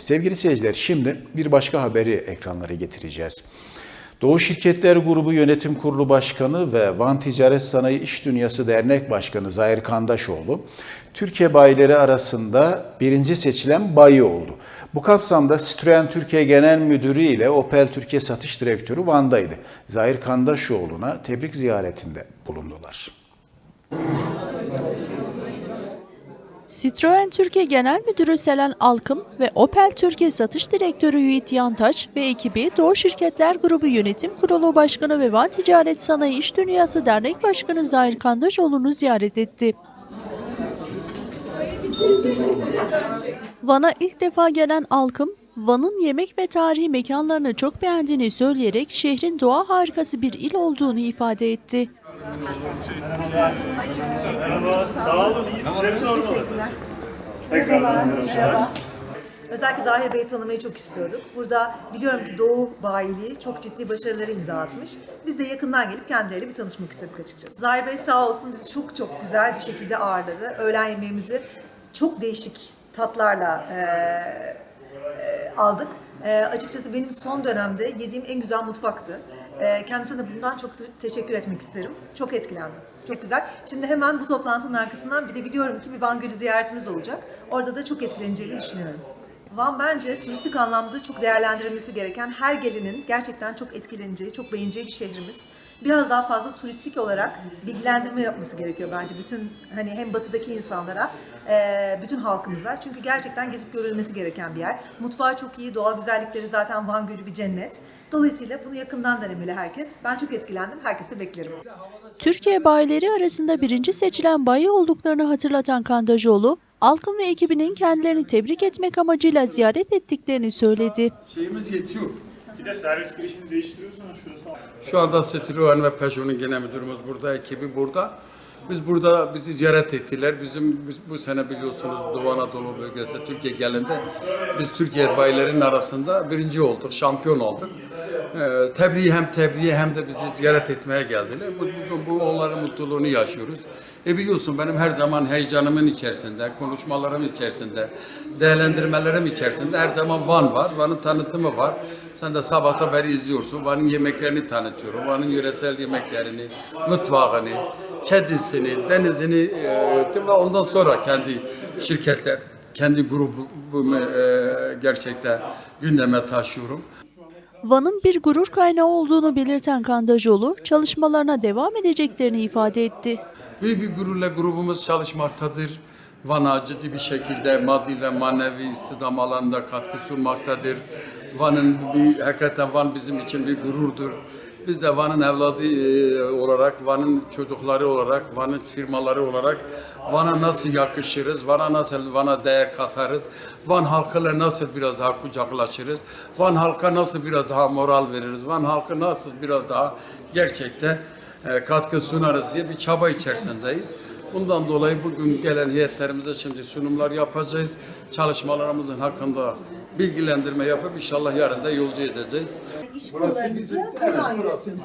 Sevgili seyirciler şimdi bir başka haberi ekranlara getireceğiz. Doğu Şirketler Grubu Yönetim Kurulu Başkanı ve Van Ticaret Sanayi İş Dünyası Dernek Başkanı Zahir Kandaşoğlu, Türkiye bayileri arasında birinci seçilen bayi oldu. Bu kapsamda Citroen Türkiye Genel Müdürü ile Opel Türkiye Satış Direktörü Van'daydı. Zahir Kandaşoğlu'na tebrik ziyaretinde bulundular. Citroen Türkiye Genel Müdürü Selen Alkım ve Opel Türkiye Satış Direktörü Yiğit Yantaş ve ekibi Doğu Şirketler Grubu Yönetim Kurulu Başkanı ve Van Ticaret Sanayi İş Dünyası Dernek Başkanı Zahir Kandaşoğlu'nu ziyaret etti. Van'a ilk defa gelen Alkım, Van'ın yemek ve tarihi mekanlarını çok beğendiğini söyleyerek şehrin doğa harikası bir il olduğunu ifade etti. Sağ olun, iyi sizleri sormalı. Teşekkürler. Merhaba. Özellikle Zahir Bey'i tanımayı çok istiyorduk. Burada biliyorum ki Doğu Bayiliği çok ciddi başarıları imza atmış. Biz de yakından gelip kendileriyle bir tanışmak istedik açıkçası. Zahir Bey sağ olsun bizi çok çok güzel bir şekilde ağırladı. Öğlen yemeğimizi çok değişik tatlarla eee, e, aldık. E, açıkçası benim son dönemde yediğim en güzel mutfaktı. E, kendisine de bundan çok te- teşekkür etmek isterim. Çok etkilendim. Çok güzel. Şimdi hemen bu toplantının arkasından bir de biliyorum ki bir Van Gölü ziyaretimiz olacak. Orada da çok etkileneceğimi düşünüyorum. Van bence turistik anlamda çok değerlendirilmesi gereken her gelinin gerçekten çok etkileneceği, çok beğeneceği bir şehrimiz. Biraz daha fazla turistik olarak bilgilendirme yapması gerekiyor bence bütün hani hem batıdaki insanlara, eee, bütün halkımıza. Çünkü gerçekten gezip görülmesi gereken bir yer. Mutfağı çok iyi, doğal güzellikleri zaten Van Gölü bir cennet. Dolayısıyla bunu yakından denemeli herkes. Ben çok etkilendim, herkes de beklerim. Türkiye bayileri arasında birinci seçilen bayi olduklarını hatırlatan Kandajoğlu, Alkım ve ekibinin kendilerini tebrik etmek amacıyla ziyaret ettiklerini söyledi. Şeyimiz yetiyor. Bir de servis girişini değiştiriyorsunuz şurası. Şu anda Citroen ve Peugeot'un genel müdürümüz burada, ekibi burada. Biz burada bizi ziyaret ettiler. Bizim biz bu sene biliyorsunuz Doğu Anadolu bölgesi Türkiye gelinde biz Türkiye bayilerinin arasında birinci olduk, şampiyon olduk. Ee, tebriği hem tebriği hem de bizi ziyaret etmeye geldiler. Bu, bugün bu onların mutluluğunu yaşıyoruz. E biliyorsun benim her zaman heyecanımın içerisinde, konuşmalarım içerisinde, değerlendirmelerim içerisinde her zaman Van var. Van'ın tanıtımı var. Sen de sabahta beri izliyorsun. Van'ın yemeklerini tanıtıyorum. Van'ın yöresel yemeklerini, mutfağını, kedisini, denizini e, ve ondan sonra kendi şirketler, kendi grubumu e, gerçekten gündeme taşıyorum. Van'ın bir gurur kaynağı olduğunu belirten Kandajoğlu, çalışmalarına devam edeceklerini ifade etti. Büyük bir gururla grubumuz çalışmaktadır. Van'a ciddi bir şekilde maddi ve manevi istihdam alanında katkı sunmaktadır. Van'ın bir, hakikaten Van bizim için bir gururdur. Biz de Van'ın evladı e, olarak, Van'ın çocukları olarak, Van'ın firmaları olarak Van'a nasıl yakışırız, Van'a nasıl Van'a değer katarız, Van halkıyla nasıl biraz daha kucaklaşırız, Van halka nasıl biraz daha moral veririz, Van halkı nasıl biraz daha gerçekte e, katkı sunarız diye bir çaba içerisindeyiz. Bundan dolayı bugün gelen heyetlerimize şimdi sunumlar yapacağız. Çalışmalarımızın hakkında bilgilendirme yapıp inşallah yarın da yolcu edeceğiz. İş kollarınızı buradan yönetiyorsunuz.